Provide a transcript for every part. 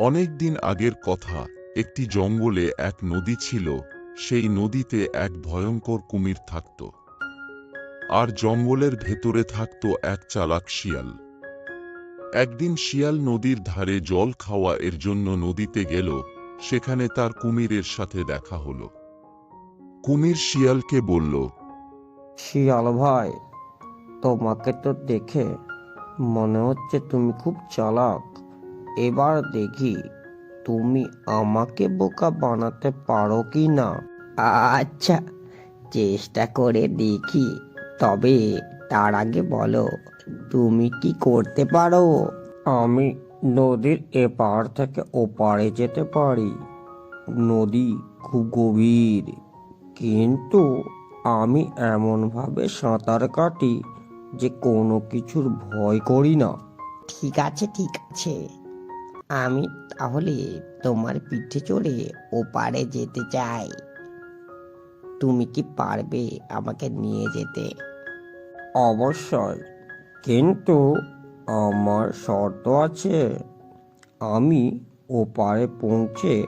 অনেক দিন আগের কথা, একটি জঙ্গলে এক নদী ছিল, সেই নদীতে এক ভয়ঙ্কর কুমির থাকত। আর জঙ্গলের ভেতরে থাকত এক চালাক শিয়াল। একদিন শিয়াল নদীর ধারে জল খাওয়া এর জন্য নদীতে গেল, সেখানে তার কুমিরের সাথে দেখা হলো। কুমির শিয়ালকে বলল, শিয়াল ভাই, তোমাকে তো দেখে মনে হচ্ছে তুমি খুব চালাক। এবার দেখি তুমি আমাকে বোকা বানাতে পারো কি না? আচ্ছা চেষ্টা করে দেখি। তবে তার আগে বলো তুমি কি করতে পারো? আমি নদীর এপার থেকে ওপারে যেতে পারি। নদী খুব গভীর কিন্তু আমি এমনভাবে সাঁতার কাটি যে কোনো কিছুর ভয় করি না। ঠিক আছে ঠিক আছে। আমি তাহলে তোমার পিঠে চড়ে ওপারে যেতে চাই। তুমি কি পারবে আমাকে নিয়ে যেতে? অবশ্যই। কিন্তু আমার শর্ত আছে। আমি ওপারে পৌঁছে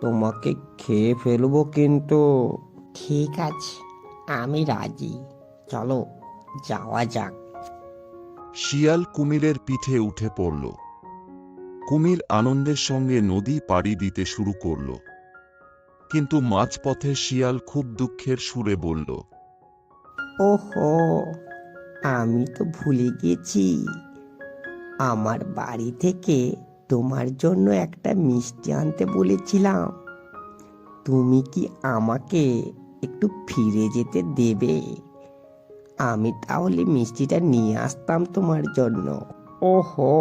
তোমাকে খেয়ে ফেলব কিন্তু। ঠিক আছে আমি রাজি। চলো যাওয়া যাক। শিয়াল কুমিরের পিঠে উঠে পড়ল। কুমির আনন্দের সঙ্গে নদী পাড়ি দিতে শুরু করল। কিন্তু মাঝপথে শিয়াল খুব দুঃখের সুরে বলল, ওহো, আমি তো ভুলে গেছি। আমার বাড়ি থেকে তোমার জন্য একটা মিষ্টি আনতে বলেছিলাম। তুমি কি আমাকে একটু ফিরে যেতে দেবে? আমি তাহলে মিষ্টিটা নিয়ে আসতাম তোমার জন্য। ওহো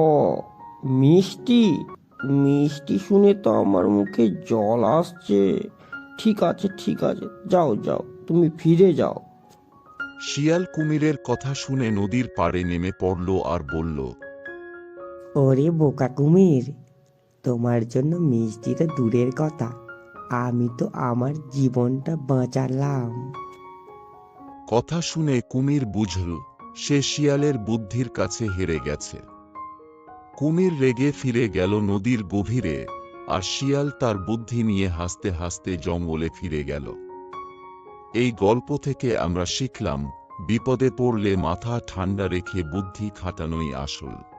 মিষ্টি মিষ্টি শুনে তো আমার মুখে জল আসছে। ঠিক আছে ঠিক আছে যাও যাও তুমি ফিরে যাও। শিয়াল কুমিরের কথা শুনে নদীর পাড়ে নেমে পড়ল আর বলল ওরে বোকা কুমির তোমার জন্য মিষ্টিটা দূরের কথা আমি তো আমার জীবনটা বাঁচালাম। কথা শুনে কুমির বুঝল সে শিয়ালের বুদ্ধির কাছে হেরে গেছে। কুমির রেগে ফিরে গেল নদীর গভীরে, আর শিয়াল তার বুদ্ধি নিয়ে হাসতে হাসতে জঙ্গলে ফিরে গেল। এই গল্প থেকে আমরা শিখলাম, বিপদে পড়লে মাথা ঠান্ডা রেখে বুদ্ধি খাটানোই আসল।